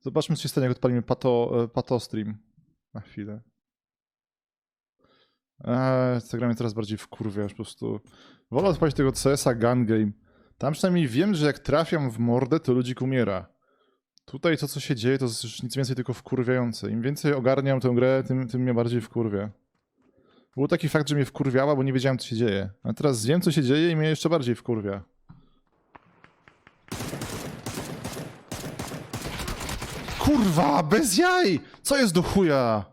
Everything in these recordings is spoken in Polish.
Zobaczmy, co się stanie, jak odpalimy pato, e, pato stream. Na chwilę. Eee, ta gra mnie teraz bardziej wkurwia, już po prostu. Wolę odpalić tego CS-a Gun Game. Tam przynajmniej wiem, że jak trafiam w mordę, to ludzik umiera. Tutaj to, co się dzieje, to jest już nic więcej tylko wkurwiające. Im więcej ogarniam tę grę, tym, tym mnie bardziej wkurwia. Był taki fakt, że mnie wkurwiała, bo nie wiedziałem, co się dzieje. A teraz wiem, co się dzieje i mnie jeszcze bardziej wkurwia. Kurwa, bez jaj! Co jest do chuja?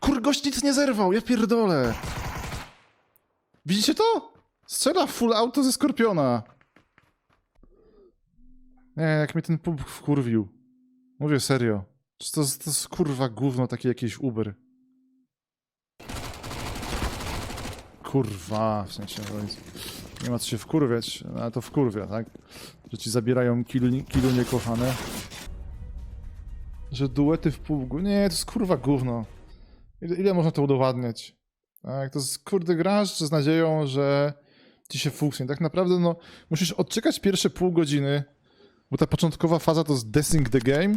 Kur, gość nic nie zerwał, ja pierdolę. Widzicie to? Strzela full auto ze Skorpiona. Nie, jak mnie ten pub wkurwił. Mówię serio. Czy To, to jest kurwa gówno takie jakieś Uber. Kurwa, w sensie, jest, nie ma co się wkurwiać, ale to wkurwia, tak? Że ci zabierają kilu, kilu niekochane. Że duety w pół... Nie, to jest kurwa gówno. Ile, ile można to udowadniać? Tak, to jest kurde grasz z nadzieją, że ci się fuksnie. Tak naprawdę no, musisz odczekać pierwsze pół godziny, bo ta początkowa faza to jest desync the game,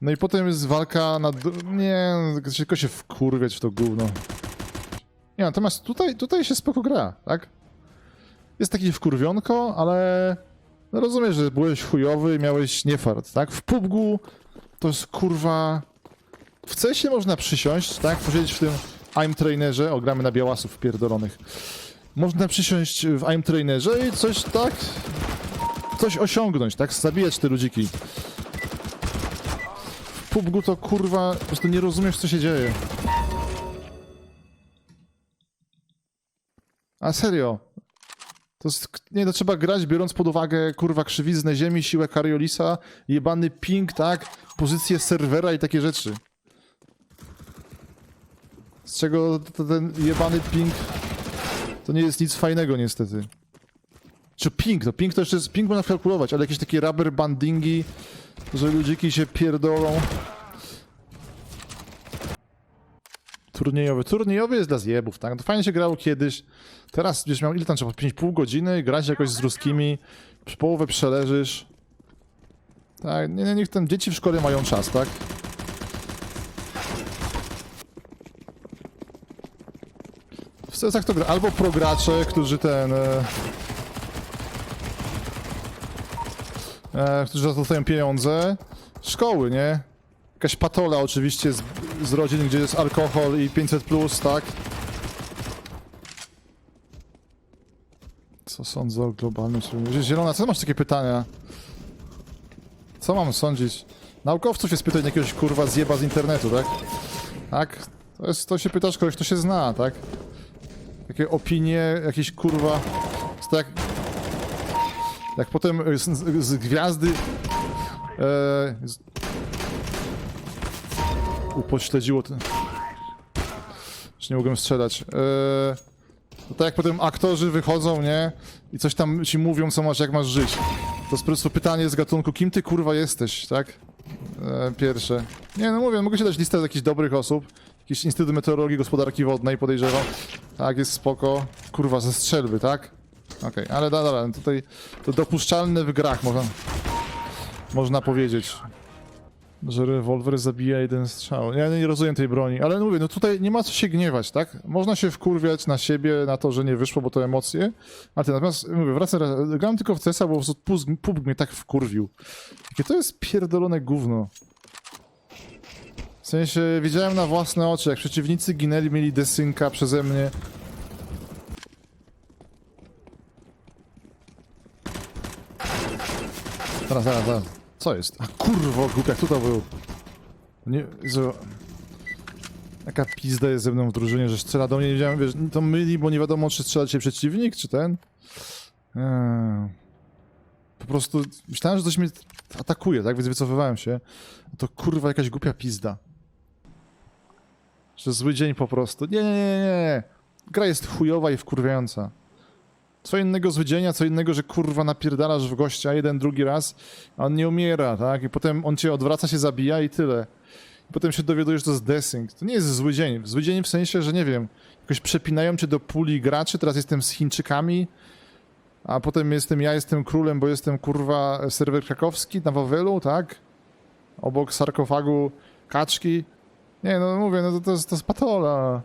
no i potem jest walka na... Nie, no, tylko się wkurwiać w to gówno. Nie, natomiast tutaj, tutaj się spoko gra, tak? Jest taki wkurwionko, ale no rozumiesz, że byłeś chujowy i miałeś niefart, tak? W PUBG to jest kurwa... W CESie można przysiąść, tak? Posiedzieć w tym I'm Trainerze, o gramy na białasów pierdolonych. Można przysiąść w I'm Trainerze i coś tak... Coś osiągnąć, tak? Zabijać te ludziki. W PUBG to kurwa... Po prostu nie rozumiesz, co się dzieje. A serio. To jest, nie, to trzeba grać biorąc pod uwagę, kurwa, krzywiznę ziemi, siłę Cariolisa, jebany ping, tak, pozycję serwera i takie rzeczy. Z czego ten jebany ping to nie jest nic fajnego niestety. Czy ping, no ping to jeszcze jest, ping można kalkulować, ale jakieś takie rubber bandingi, że ludziki się pierdolą. Turniejowy. Turniejowy jest dla zjebów, tak? To fajnie się grało kiedyś. Teraz będziesz miał ile tam trzeba? 5 pół godziny, grać jakoś z ruskimi, połowę przeleżysz. Tak, nie, nie, niech tam dzieci w szkole mają czas, tak? W sensach to gra albo progracze, którzy ten... E, e, którzy dostają pieniądze. Szkoły, nie? Jakaś patola oczywiście z, z rodzin, gdzie jest alkohol i 500+, plus, tak? Co sądzę o globalnym środowisku? Zielona, co masz takie pytania? Co mam sądzić? Naukowców jest pytać jakiegoś kurwa zjeba z internetu, tak? Tak? To, jest, to się pytasz kogoś, kto się zna, tak? Takie opinie, jakieś kurwa... jest tak... Jak potem z, z gwiazdy... E, z, upośledziło ten... Już nie mogłem strzelać. Eee, to tak jak potem aktorzy wychodzą, nie? I coś tam ci mówią, co masz, jak masz żyć. To jest po prostu pytanie z gatunku, kim ty kurwa jesteś, tak? Eee, pierwsze. Nie, no mówię, mogę ci dać listę z jakichś dobrych osób. Jakiś Instytut Meteorologii Gospodarki Wodnej, podejrzewam. Tak, jest spoko. Kurwa, ze strzelby, tak? Okej, ale da, dobra, tutaj to dopuszczalne w grach, można, można powiedzieć. Że rewolwer zabija jeden strzał. Ja nie rozumiem tej broni, ale mówię, no tutaj nie ma co się gniewać, tak? Można się wkurwiać na siebie, na to, że nie wyszło, bo to emocje, ale ty, natomiast mówię, wracam, grałem tylko w CS-a, bo pub mnie tak wkurwił. Jakie to jest pierdolone gówno. W sensie, widziałem na własne oczy, jak przeciwnicy ginęli, mieli desynka przeze mnie. Zaraz, zaraz, zaraz. Co jest? A kurwo, głupia, kto to był? Nie, zo... Jaka pizda jest ze mną w drużynie, że strzela do mnie, nie wiedziałem, wiesz, to myli, bo nie wiadomo, czy strzela dzisiaj przeciwnik, czy ten. Eee. Po prostu myślałem, że coś mnie atakuje, tak, więc wycofywałem się. To kurwa jakaś głupia pizda. Że zły dzień po prostu. Nie, nie, nie, nie. Gra jest chujowa i wkurwiająca. Co innego zły dzień, a co innego, że kurwa napierdalasz w gościa jeden, drugi raz, a on nie umiera, tak? I potem on cię odwraca, się zabija i tyle. I potem się dowiadujesz, że to jest desync. To nie jest zły dzień. Zły dzień w sensie, że nie wiem, jakoś przepinają cię do puli graczy, teraz jestem z Chińczykami, a potem jestem, ja jestem królem, bo jestem kurwa serwer krakowski na Wawelu, tak? Obok sarkofagu kaczki. Nie, no mówię, no to, to, jest, to jest patola.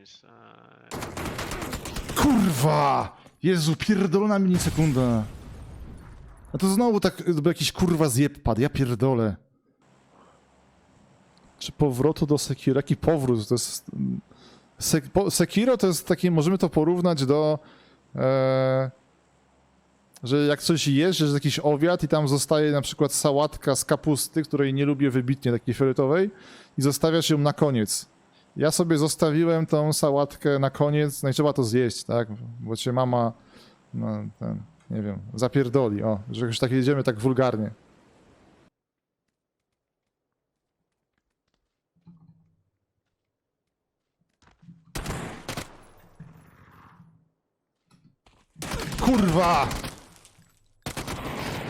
Inside. Kurwa! Jezu, pierdolona milisekunda. A to znowu tak, był jakiś kurwa zjeb padł, ja pierdolę. Czy powrotu do Sekiro? Jaki powrót? To jest... Sek po, Sekiro to jest takie, możemy to porównać do... E, że jak coś jesz, że jakiś obiad i tam zostaje na przykład sałatka z kapusty, której nie lubię wybitnie, takiej fioletowej i zostawiasz ją na koniec. Ja sobie zostawiłem tą sałatkę na koniec, no i trzeba to zjeść, tak? Bo cię mama, no ten, nie wiem, zapierdoli, o, że już tak jedziemy tak wulgarnie. Kurwa!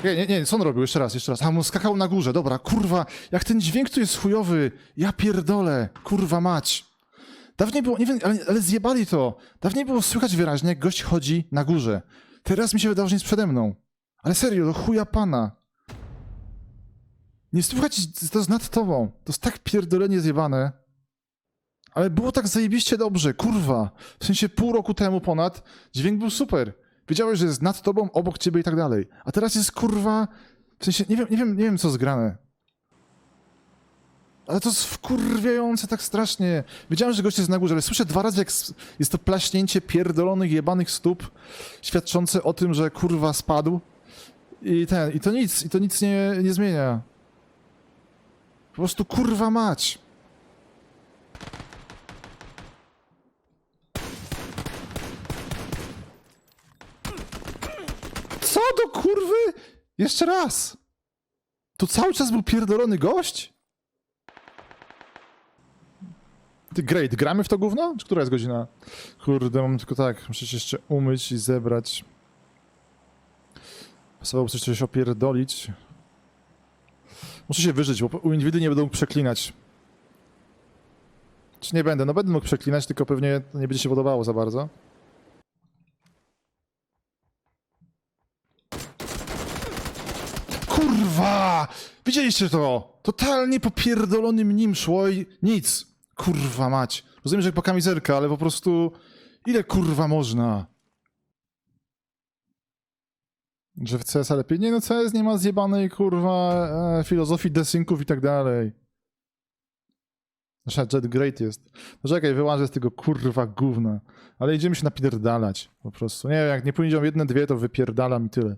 Nie, nie, nie, co on robił? Jeszcze raz, jeszcze raz. A, on skakał na górze, dobra, kurwa, jak ten dźwięk tu jest chujowy, ja pierdolę, kurwa mać. Dawniej było, nie wiem, ale, ale zjebali to. Dawniej było słychać wyraźnie, jak gość chodzi na górze. Teraz mi się wydaje, że jest przede mną. Ale serio, do chuja pana. Nie słychać, to jest nad tobą. To jest tak pierdolenie zjebane. Ale było tak zajebiście dobrze, kurwa. W sensie pół roku temu ponad dźwięk był super. Wiedziałeś, że jest nad tobą, obok ciebie i tak dalej. A teraz jest kurwa. W sensie nie wiem, nie wiem, nie wiem co zgrane. Ale to jest wkurwiające tak strasznie. Wiedziałem, że gość jest na górze, ale słyszę dwa razy, jak jest to plaśnięcie pierdolonych, jebanych stóp, świadczące o tym, że kurwa spadł. I ten, i to nic, i to nic nie, nie zmienia. Po prostu kurwa mać. Co do kurwy? Jeszcze raz. To cały czas był pierdolony gość? Ty, great, gramy w to gówno? Czy która jest godzina? Kurde, mam tylko tak, muszę się jeszcze umyć i zebrać. Pasowało coś, coś opierdolić. Muszę się wyżyć, bo u indywidy nie będą mógł przeklinać. Czy nie będę? No będę mógł przeklinać, tylko pewnie nie będzie się podobało za bardzo. Kurwa! Widzieliście to? Totalnie popierdolonym nim szło i nic. Kurwa mać. Rozumiem, że po kamizelkę, ale po prostu... Ile kurwa można? Że w CS lepiej? Nie no, CS nie ma zjebanej kurwa e, filozofii desynków i tak dalej. Nasza Jet Great jest. No czekaj, wyłażę z tego kurwa gówna. Ale idziemy się napierdalać po prostu. Nie wiem, jak nie pójdą jedne, dwie, to wypierdalam i tyle.